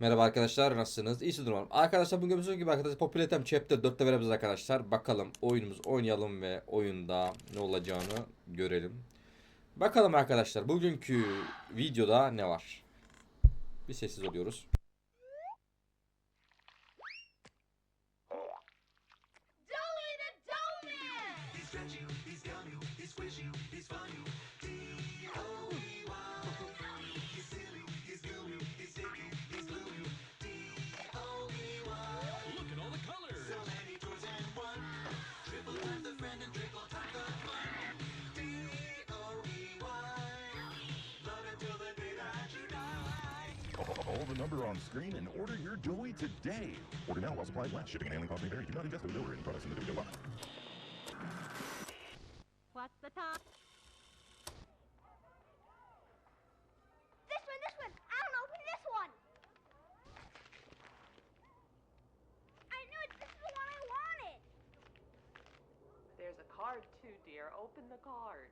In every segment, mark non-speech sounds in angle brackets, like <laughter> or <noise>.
Merhaba arkadaşlar nasılsınız? İyisiniz umarım. Arkadaşlar bugün gördüğünüz gibi arkadaşlar Populatem Chapter 4'te beraberiz arkadaşlar. Bakalım oyunumuzu oynayalım ve oyunda ne olacağını görelim. Bakalım arkadaşlar bugünkü videoda ne var? Bir sessiz oluyoruz. Number on screen and order your Doily today. Order now while supplies last. Shipping and handling costs may vary. Do not ingest or deliver any products in the video box. What's the top? This one, this one! I don't open this one! I knew it! This is the one I wanted! There's a card too, dear. Open the card.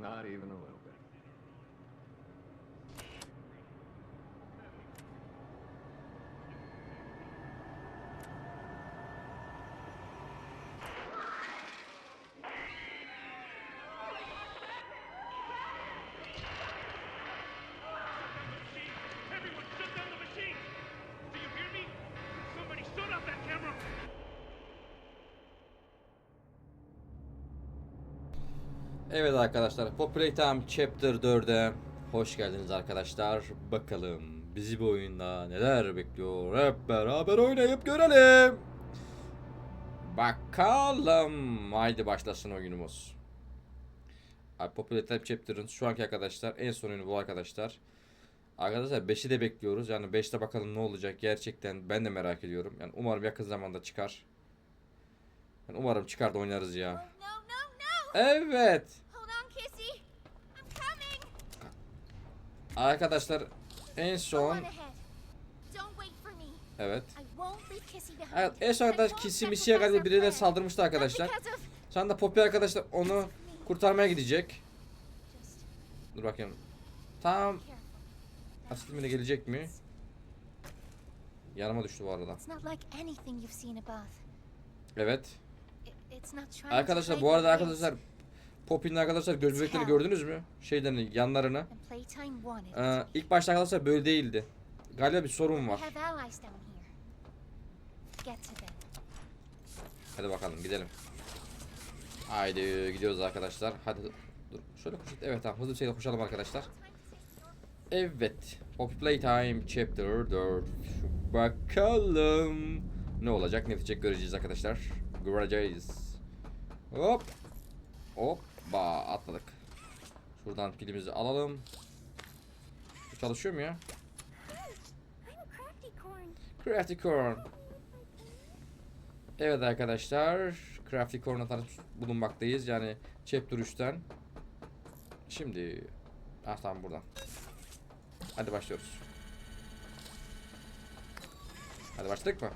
Not even a little. Evet arkadaşlar Populatem Chapter 4'e hoş geldiniz arkadaşlar. Bakalım bizi bu oyunda neler bekliyor hep beraber oynayıp görelim. Bakalım. Haydi başlasın oyunumuz. Abi Populatem Chapter'ın şu anki arkadaşlar en son oyunu bu arkadaşlar. Arkadaşlar 5'i de bekliyoruz. Yani 5'te bakalım ne olacak gerçekten ben de merak ediyorum. Yani umarım yakın zamanda çıkar. Yani umarım çıkar da oynarız ya. Evet. Arkadaşlar en son evet. Evet en son arkadaş Kissy Missy'ye galiba birileri saldırmıştı arkadaşlar. Şu anda Poppy arkadaşlar onu kurtarmaya gidecek. Dur bakayım. Tam asitime de gelecek mi? Yanıma düştü bu arada. Evet. Arkadaşlar bu arada arkadaşlar Poppy'nin arkadaşlar göz bebeklerini gördünüz mü? Wanted it Ee, ilk başta arkadaşlar böyle değildi. Galiba bir sorun var. Hadi bakalım gidelim. Haydi gidiyoruz arkadaşlar. Hadi dur. Şöyle koşalım. Evet tamam hızlı bir şekilde koşalım arkadaşlar. Evet. Poppy Playtime Chapter 4. Bakalım ne olacak ne bitecek göreceğiz arkadaşlar. Göreceğiz. Hop. Hoppa atladık. Şuradan pilimizi alalım. Bu çalışıyor mu ya? Crafty Corn. Evet arkadaşlar. Crafty Corn'a tanış bulunmaktayız. Yani Chapter 3'ten. Şimdi. Ah tamam buradan. Hadi başlıyoruz. Hadi başladık mı?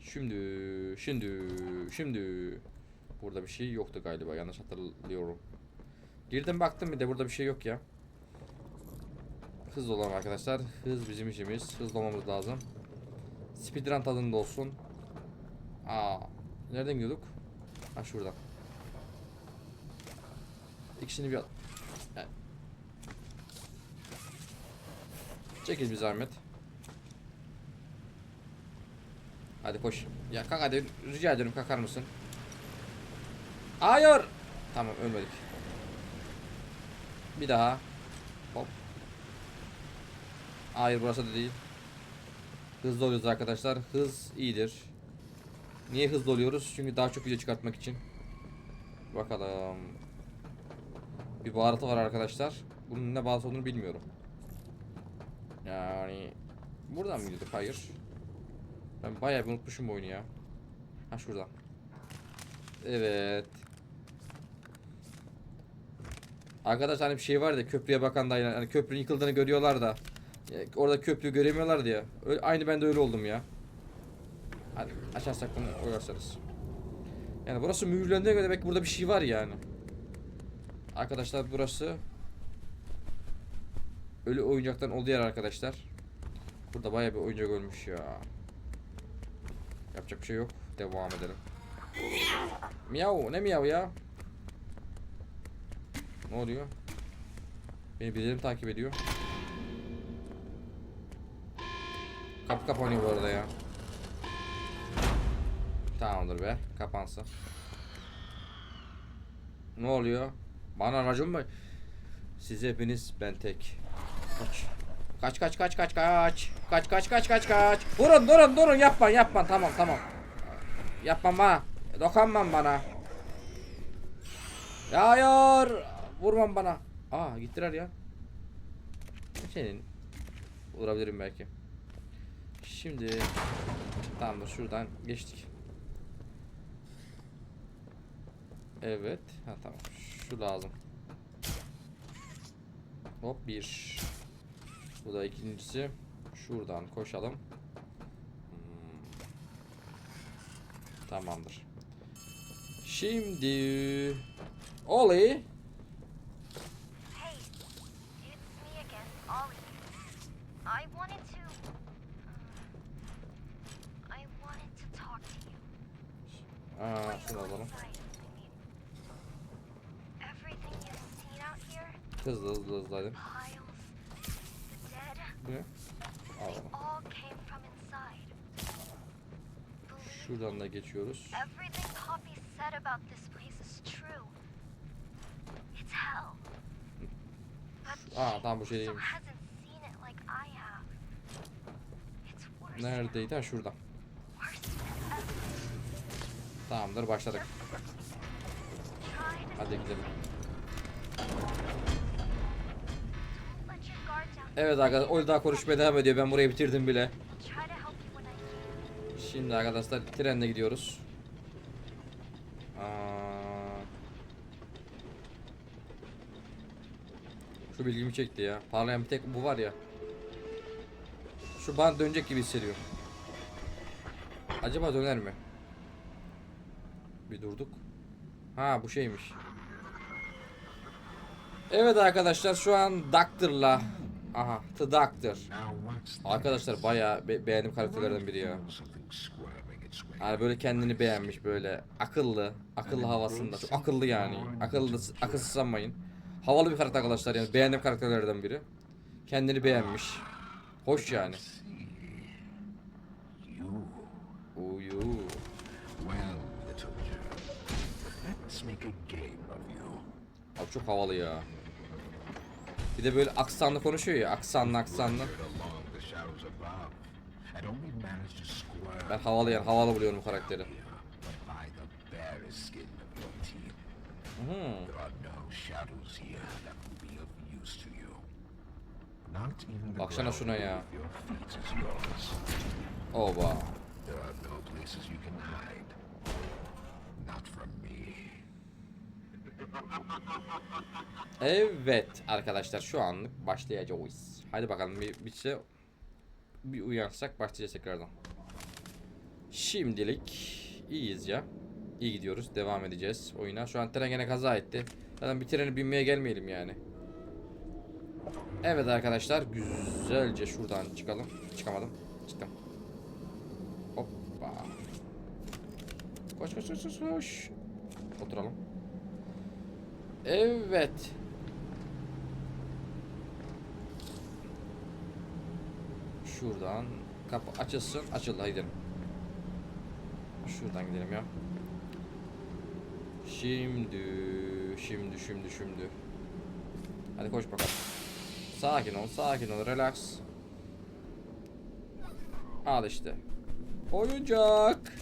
Şimdi, şimdi, şimdi. Burada bir şey yoktu galiba. Yanlış hatırlıyorum. Girdim baktım bir de burada bir şey yok ya. Hızlı olalım arkadaşlar. Hız bizim işimiz. Hızlı olmamız lazım. Speedrun tadında olsun. Aa, nereden gidiyorduk? Ha şuradan. İkisini bir. Yani. Çekil bir zahmet. Hadi koş. Ya kalk hadi rica ediyorum kalkar mısın? Hayır. Tamam ölmedik. Bir daha. Hop. Hayır burası da değil. Hızlı oluyoruz arkadaşlar. Hız iyidir. Niye hızlı oluyoruz? Çünkü daha çok video çıkartmak için. Bakalım. Bir baharatı var arkadaşlar. Bunun ne baharat olduğunu bilmiyorum. Yani buradan mı gidiyorduk? Hayır. Ben bayağı bir unutmuşum bu oyunu ya. Ha şuradan. Evet. Arkadaşlar hani bir şey var ya köprüye bakan da yani köprünün yıkıldığını görüyorlar da e, orada köprüyü göremiyorlar diye. Aynı ben de öyle oldum ya. Hadi açarsak bunu koyarsanız. Yani burası mühürlendiğine göre demek burada bir şey var yani. Arkadaşlar burası ölü oyuncaktan olduğu yer arkadaşlar. Burada bayağı bir oyuncak ölmüş ya. Yapacak bir şey yok. Devam edelim. Miyav ne miyav ya? Ne oluyor? Beni birileri mi takip ediyor? Kapı kapanıyor bu arada ya. Tamamdır be. Kapansın. Ne oluyor? Bana racon mu? Siz hepiniz ben tek. Kaç. Kaç kaç kaç kaç kaç. Kaç kaç kaç kaç kaç. Durun durun durun yapma yapma tamam tamam. Yapma bana. Dokunmam bana. Ya hayır. Vurmam bana. Aa gittiler ya. Senin. Vurabilirim belki. Şimdi tamamdır şuradan geçtik. Evet. Ha tamam. Şu lazım. Hop bir. Bu da ikincisi. Şuradan koşalım. Hmm. Tamamdır. Şimdi Oli I wanted to. I wanted to talk to you. Aa, şunu alalım. inside, I mean. Everything you've seen out here Hızlı hızlı hızlı hadi. Bu ne? Alalım. all came from inside. Believe Şuradan da geçiyoruz. Everything Poppy said about this place is true. It's hell. But Aa tamam bu şey değilmiş. Neredeydi? Ha şurada. Tamamdır başladık. Hadi gidelim. Evet arkadaşlar Oli daha konuşmaya devam ediyor. Ben burayı bitirdim bile. Şimdi arkadaşlar trenle gidiyoruz. Aa, şu bilgimi çekti ya. Parlayan bir tek bu var ya. Şu bana dönecek gibi hissediyorum. Acaba döner mi? Bir durduk. Ha bu şeymiş. Evet arkadaşlar şu an Doctor'la Aha The Doctor Arkadaşlar bayağı be- beğendiğim karakterlerden biri ya. Yani böyle kendini beğenmiş böyle akıllı, akıllı havasında. Çok akıllı yani. Akıllı, akılsız sanmayın. Havalı bir karakter arkadaşlar yani beğendiğim karakterlerden biri. Kendini beğenmiş. Hoş yani. Uyu. Well, little Joe, let's make a game of you. Abi çok havalı ya. Bir de böyle aksanlı konuşuyor ya. Aksanlı aksanlı. Ben havalı yani havalı buluyorum bu karakteri. here hide. Not from me. Evet arkadaşlar şu anlık başlayacağız. Hadi bakalım bir bir şey bir uyansak başlayacağız tekrardan. Şimdilik iyiyiz ya. İyi gidiyoruz. Devam edeceğiz oyuna. Şu an tren gene kaza etti. Zaten bir treni binmeye gelmeyelim yani. Evet arkadaşlar güzelce şuradan çıkalım. Çıkamadım. Çıktım. Hoppa. Koş koş koş koş. Oturalım. Evet. Şuradan kapı açılsın. Açıldı hadi. Şuradan gidelim ya. Şimdi, şimdi, şimdi, şimdi. Hadi koş bakalım. Sakin ol, sakin ol, relax. Al işte. Oyuncak.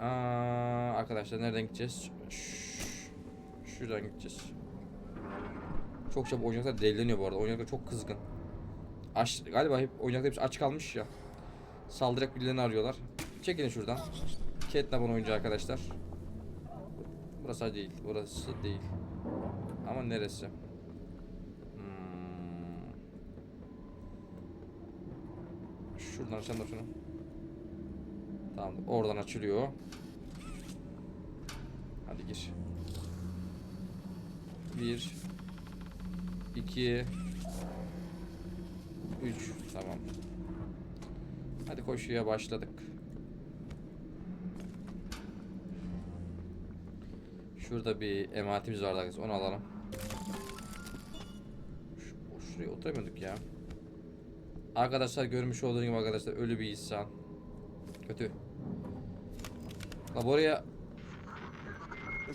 Aa, arkadaşlar nereden gideceğiz? Şuradan gideceğiz. Çok çabuk oyuncaklar delileniyor bu arada. Oyuncaklar çok kızgın. Aç, galiba hep oyuncaklar hepsi aç kalmış ya. Saldırarak birilerini arıyorlar. Çekilin şuradan. Catnap'ın oyuncu arkadaşlar. Burası değil. Burası değil. Ama neresi? Hmm. Şuradan açalım da şunu. Tamam. Oradan açılıyor. Hadi gir. Bir. iki, Üç. Tamam. Hadi koşuya başladık. Şurada bir emanetimiz vardı. Onu alalım. Şu, şuraya oturamıyorduk ya. Arkadaşlar görmüş olduğunuz gibi arkadaşlar ölü bir insan. Kötü. La buraya...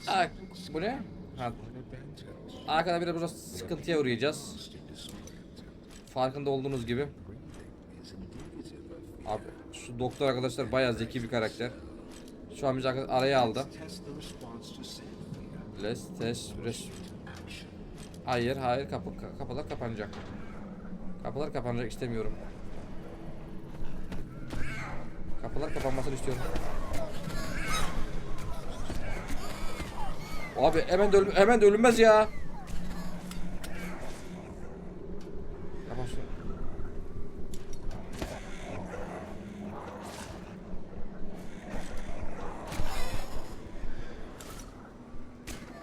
Aa, bu ne? Ha, arkada biraz biraz sıkıntıya uğrayacağız. Farkında olduğunuz gibi. Abi şu doktor arkadaşlar bayağı zeki bir karakter. Şu an bizi araya aldı. Let's test Hayır hayır kapı ka- kapılar kapanacak. Kapılar kapanacak istemiyorum. Kapılar kapanmasını istiyorum. Abi hemen de öl- hemen de ölünmez ya.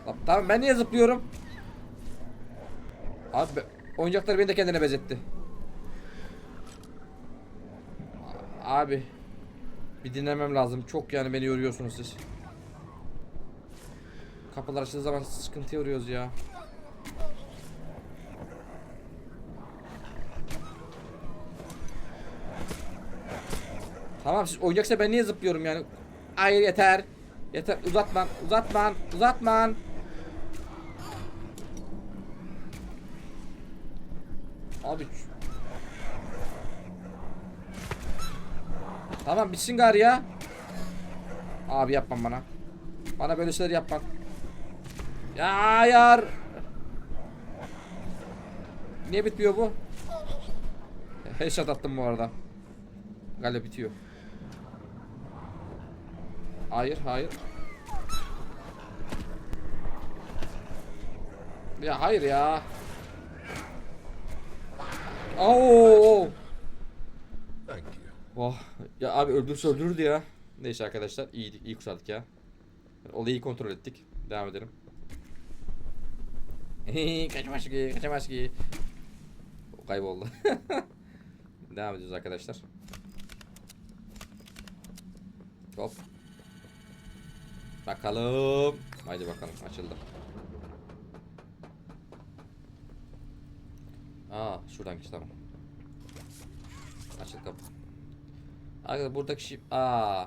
Lan Tamam ben niye zıplıyorum? Abi oyuncaklar beni de kendine benzetti. Abi bir dinlemem lazım. Çok yani beni yoruyorsunuz siz. Kapılar açıldığı zaman sıkıntıya uğruyoruz ya. Tamam siz oyuncaksa ben niye zıplıyorum yani? Hayır yeter. Yeter uzatman uzatman uzatman. Abi ç- Tamam bitsin gari ya. Abi yapma bana. Bana böyle şeyler yapma. Ya yar. Niye bitmiyor bu? Headshot attım bu arada. Galiba bitiyor. Hayır, hayır. Ya hayır ya. Oo. Oh. Ya abi öldürse öldürürdü ya. Neyse arkadaşlar iyiydik, iyi kurtardık ya. Olayı iyi kontrol ettik. Devam edelim. kaçamaz ki, kaçamaz ki. Kayboldu. <laughs> Devam ediyoruz arkadaşlar. Hop. Bakalım. Haydi bakalım açıldı. Aa şuradan geç tamam. Açıl kapı. Arkadaşlar buradaki şey... Aa.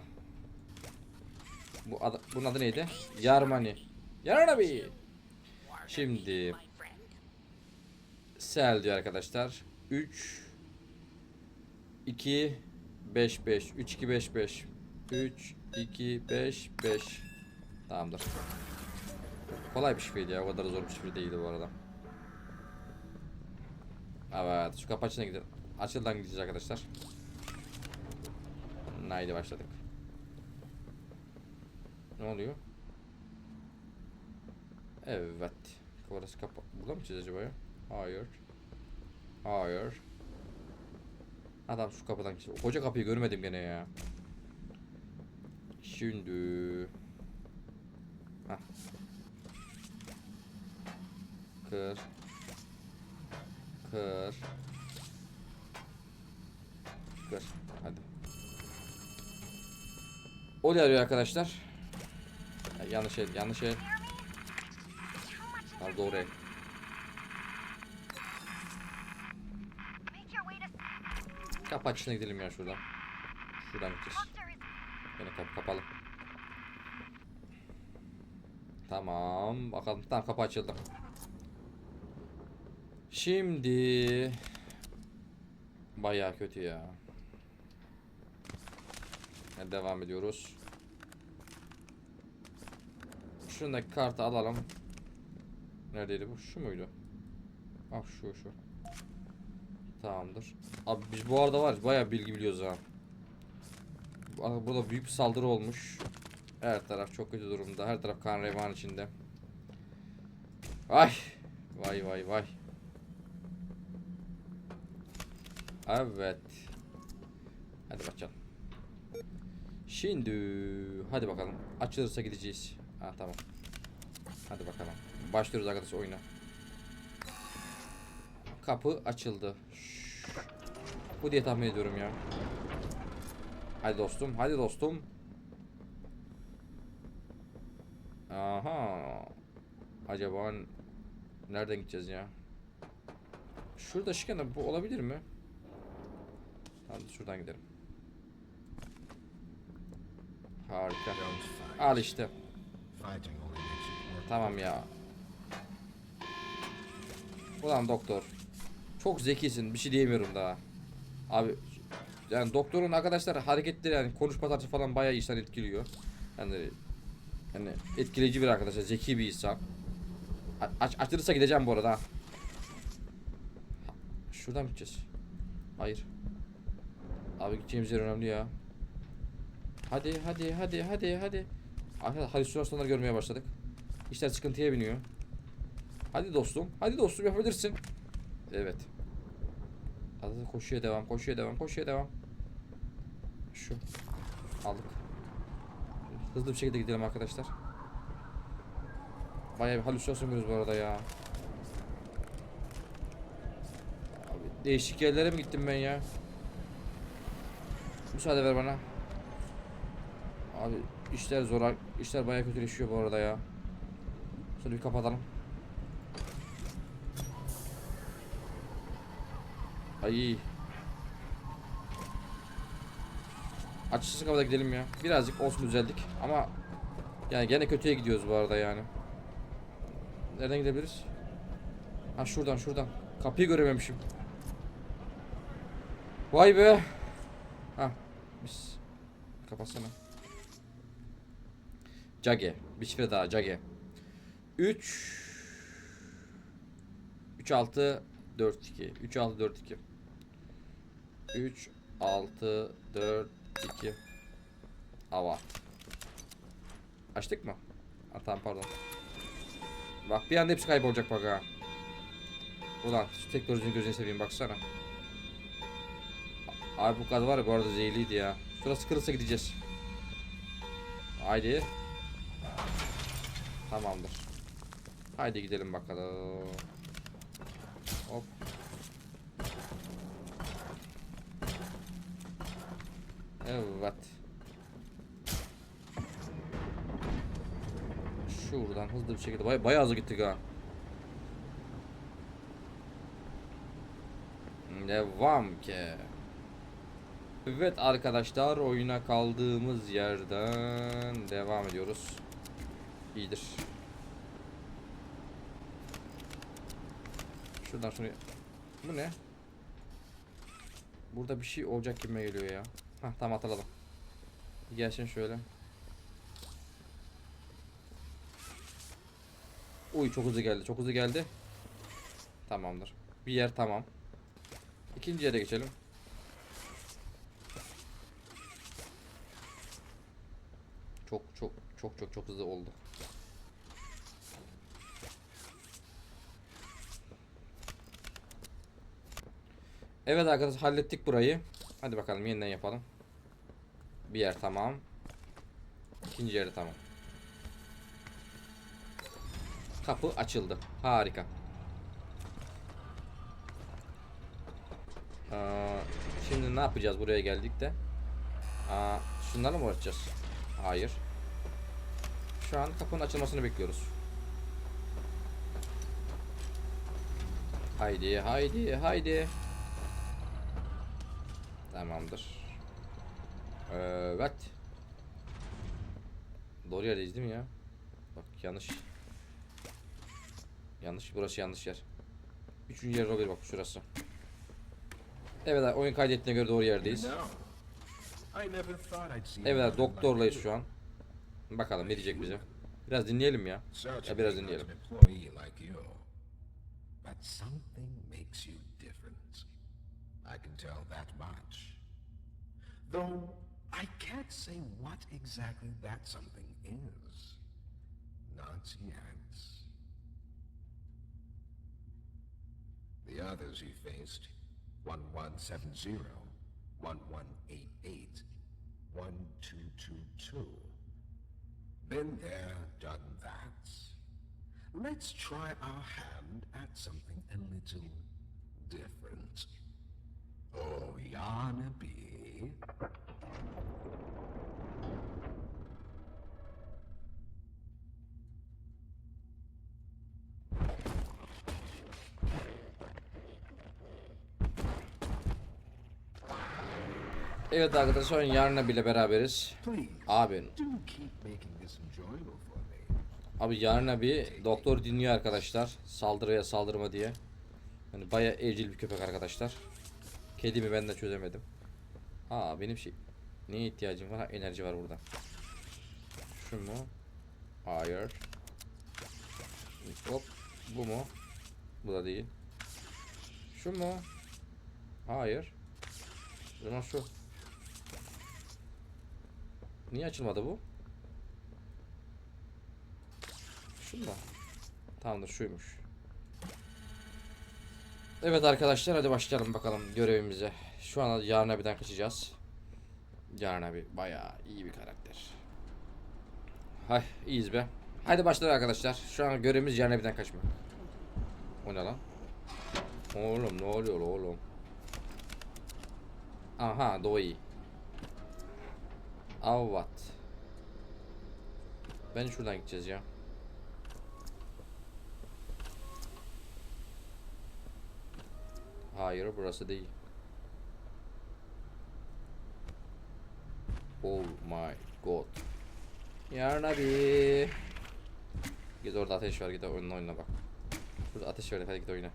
Bu adı, bunun adı neydi? Yarmani. Yarmani. Şimdi Sel diyor arkadaşlar. 3 2 5 5 3 2 5 5 3 2 5 5 Tamamdır. Kolay bir şifreydi ya. O kadar zor bir şifre değildi bu arada. Evet. Şu kapı açına gidelim. Açıldan gideceğiz arkadaşlar. Haydi başladık. Ne oluyor? Evet. Orası kapa... Burada mı çizeceğiz acaba ya? Hayır. Hayır. Adam şu kapıdan geçiyor. Koca kapıyı görmedim gene ya. Şimdi... Hah. Kır. Kır. Kır. Hadi. O ne arıyor arkadaşlar? Ya, yanlış el, yanlış el. Tamam doğru el. Kapı açısına gidelim ya şuradan. Şuradan gideceğiz. Yine kapı kapalı. Tamam. Bakalım. Tamam kapı açıldı. Şimdi bayağı kötü ya. Yani devam ediyoruz. Şuradaki kartı alalım. Neredeydi bu? Şu muydu? Ah şu şu. Tamamdır. Abi biz bu arada var ya, bayağı bilgi biliyoruz ha. Bu- Burada büyük bir saldırı olmuş. Her taraf çok kötü durumda. Her taraf kan revan içinde. Vay. Vay vay vay. Evet. Hadi bakalım. Şimdi hadi bakalım. Açılırsa gideceğiz. Ha tamam. Hadi bakalım. Başlıyoruz arkadaşlar oyuna. Kapı açıldı. Bu diye tahmin ediyorum ya. Hadi dostum, hadi dostum. Aha. Acaba nereden gideceğiz ya? Şurada şıkkana bu olabilir mi? Hadi şuradan gidelim. Harika. Al işte. Tamam ya. Ulan doktor. Çok zekisin. Bir şey diyemiyorum daha. Abi yani doktorun arkadaşlar hareketleri yani konuşma tarzı falan bayağı insan etkiliyor. Yani yani etkileyici bir arkadaşlar. Zeki bir insan. Aç, açılırsa gideceğim bu arada. ha. Şuradan gideceğiz? Hayır. Abi gideceğimiz yer önemli ya. Hadi hadi hadi hadi hadi. Arkadaşlar halüsinasyonlar görmeye başladık. İşler sıkıntıya biniyor. Hadi dostum. Hadi dostum yapabilirsin. Evet. Hadi koşuya devam, koşuya devam, koşuya devam. Şu. Aldık. Hızlı bir şekilde gidelim arkadaşlar. Bayağı bir halüsinasyon görüyoruz bu arada ya. Abi değişik yerlere mi gittim ben ya? Müsaade ver bana. Abi işler zor, işler bayağı kötüleşiyor bu arada ya. Şunu bir kapatalım. Ay. Açıkçası kapıda gidelim ya. Birazcık olsun düzeldik ama yani gene kötüye gidiyoruz bu arada yani. Nereden gidebiliriz? Ha şuradan şuradan. Kapıyı görememişim. Vay be. Ha. Biz kapatsana. Cage. Bir şifre daha Cage. 3 3 6 4 2 3 6 4 2 3 6 4 2 Ava. Açtık mı? Ha, tamam pardon. Bak bir anda hepsi kaybolacak bak ha. Ulan şu teknolojinin gözünü seveyim baksana. Abi bu kadar var ya bu arada zehirliydi ya. Şurası kırılsa gideceğiz. Haydi. Tamamdır. Haydi gidelim bakalım. Hop. Evet. Şuradan hızlı bir şekilde bay bayağı hızlı gittik ha. Devam ki. Evet arkadaşlar oyuna kaldığımız yerden devam ediyoruz. İyidir. Şuradan şunu... Bu ne? Burada bir şey olacak gibi geliyor ya. Hah tamam hatırladım. Gelsin şöyle. Uy çok hızlı geldi. Çok hızlı geldi. Tamamdır. Bir yer tamam. İkinci yere geçelim. Çok çok çok çok çok hızlı oldu. Evet arkadaşlar hallettik burayı. Hadi bakalım yeniden yapalım. Bir yer tamam. İkinci yeri tamam. Kapı açıldı. Harika. Aa, şimdi ne yapacağız buraya geldik de? Aa, şunlarla mı uğraşacağız? Hayır. Şu an kapının açılmasını bekliyoruz. Haydi, haydi, haydi. Tamamdır. Evet. Doğru yerdeyiz değil mi ya? Bak yanlış. Yanlış. Burası yanlış yer. Üçüncü yer olabilir bak şurası. Evet oyun kaydettiğine göre doğru yerdeyiz. Evet doktorlayız şu an. Bakalım ne diyecek bize. Biraz dinleyelim ya. Ya biraz dinleyelim. But something makes you can tell that much. Though I can't say what exactly that something is. Not yet. The others he faced 1170, 1188, 1222. Been there, done that. Let's try our hand at something a little different. Oh, Yarnaby. Evet arkadaşlar yarına bile beraberiz. Abi, abi yarına bir doktor dinliyor arkadaşlar. Saldırıya saldırma diye. Yani baya evcil bir köpek arkadaşlar. Kedi mi ben de çözemedim. Aa benim şey neye ihtiyacım var? Ha, enerji var burada. Şu mu? Hayır. Hop. Bu mu? Bu da değil. Şu mu? Hayır. O zaman şu. Niye açılmadı bu? Şunda. Tamamdır şuymuş. Evet arkadaşlar hadi başlayalım bakalım görevimize. Şu an Yarın abiden kaçacağız. Yarın abi bayağı iyi bir karakter. Hay iyiyiz be. Hadi başlayalım arkadaşlar. Şu an görevimiz Yarın abiden kaçmak. O ne lan? Oğlum ne oluyor oğlum? Aha Doi. Avat. Ben şuradan gideceğiz ya. Hayır burası değil. Oh my god. Yarın abi. Git orada ateş var git oyunun oyuna bak. Burada ateş var hadi git oyuna.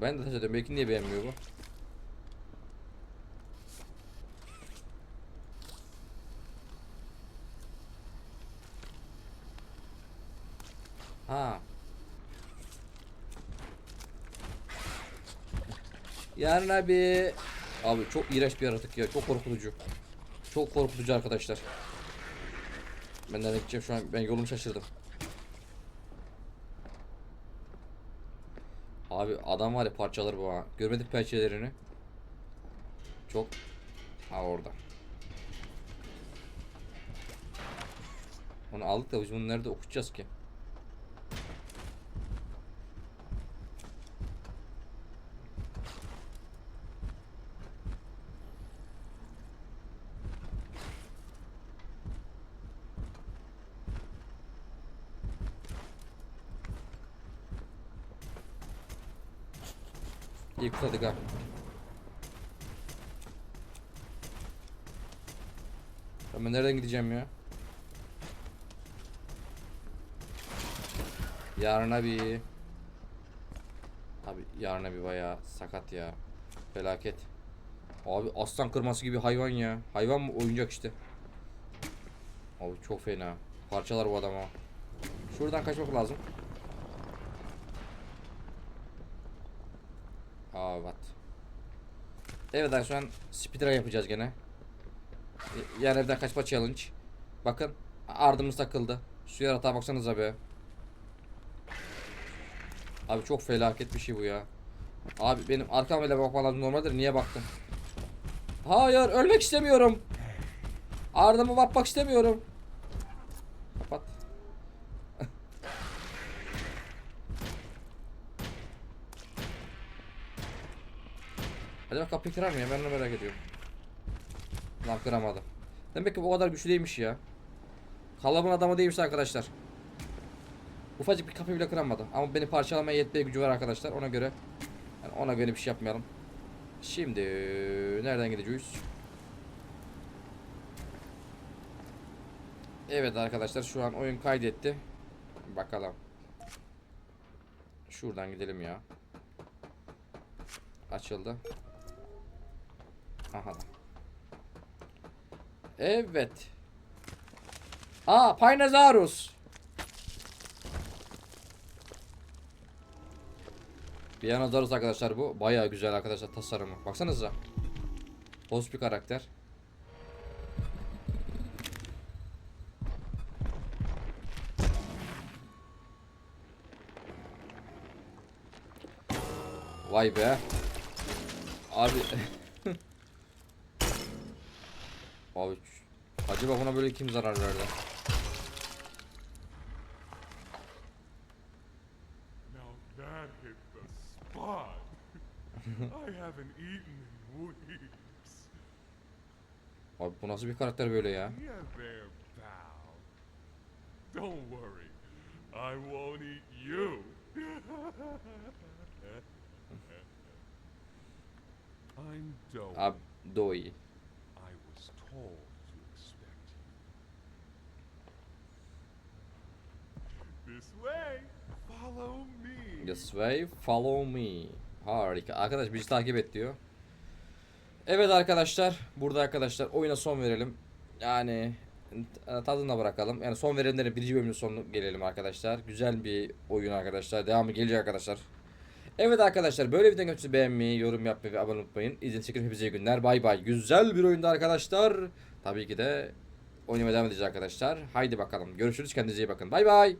Ben de ateş ediyorum. Belki niye beğenmiyor bu? Ha. Yarın abi. Abi çok iğrenç bir yaratık ya. Çok korkutucu. Çok korkutucu arkadaşlar. Ben nereye gideceğim şu an? Ben yolumu şaşırdım. Abi adam var ya parçalar bu ha. Görmedik pençelerini. Çok. Ha orada. Onu aldık da biz bunu nerede okutacağız ki? İyi kurtardık ha. Ben nereden gideceğim ya? Yarın abi. Abi yarın abi bayağı sakat ya. Felaket. Abi aslan kırması gibi hayvan ya. Hayvan mı oyuncak işte. Abi çok fena. Parçalar bu adama. Şuradan kaçmak lazım. Aa evet. Arkadaşlar şu an speedrun yapacağız gene. Yani evden kaçma challenge. Bakın ardımız takıldı. Şu yaratığa baksanıza be. Abi çok felaket bir şey bu ya. Abi benim arkam bile bakmam lazım normaldir. Niye baktım? Hayır ölmek istemiyorum. Ardımı bakmak istemiyorum. Acaba kapıyı kırar mı ya? Ben onu merak ediyorum. Lan kıramadı. Demek ki bu kadar güçlü değilmiş ya. Kalamın adamı değilmiş arkadaşlar. Ufacık bir kapıyı bile kıramadı. Ama beni parçalamaya yetmeye gücü var arkadaşlar. Ona göre yani ona göre bir şey yapmayalım. Şimdi nereden gideceğiz? Evet arkadaşlar şu an oyun kaydetti. Bakalım. Şuradan gidelim ya. Açıldı. Aha. Evet. Aa Paynazaurus. Piyanozaurus arkadaşlar bu. Bayağı güzel arkadaşlar tasarımı. Baksanıza. Hoş bir karakter. Vay be. Abi. <laughs> Abi. Acaba buna böyle kim zarar verdi? Abi bu nasıl bir karakter böyle ya? Don't worry. I won't eat you. <laughs> I'm Doe. Abi Doi. Told to expect. This way. Follow me. This way, follow me. Harika. Arkadaş bizi takip et diyor. Evet arkadaşlar. Burada arkadaşlar oyuna son verelim. Yani e, tadına bırakalım. Yani son verenlerin birinci bölümünün sonuna gelelim arkadaşlar. Güzel bir oyun arkadaşlar. Devamı gelecek arkadaşlar. Evet arkadaşlar böyle videonun kötüsü beğenmeyi, yorum yapmayı ve abone unutmayın. İzlediğiniz için hepinize iyi günler. Bay bay. Güzel bir oyundu arkadaşlar. Tabii ki de oynamaya devam edeceğiz arkadaşlar. Haydi bakalım. Görüşürüz. Kendinize iyi bakın. Bay bay.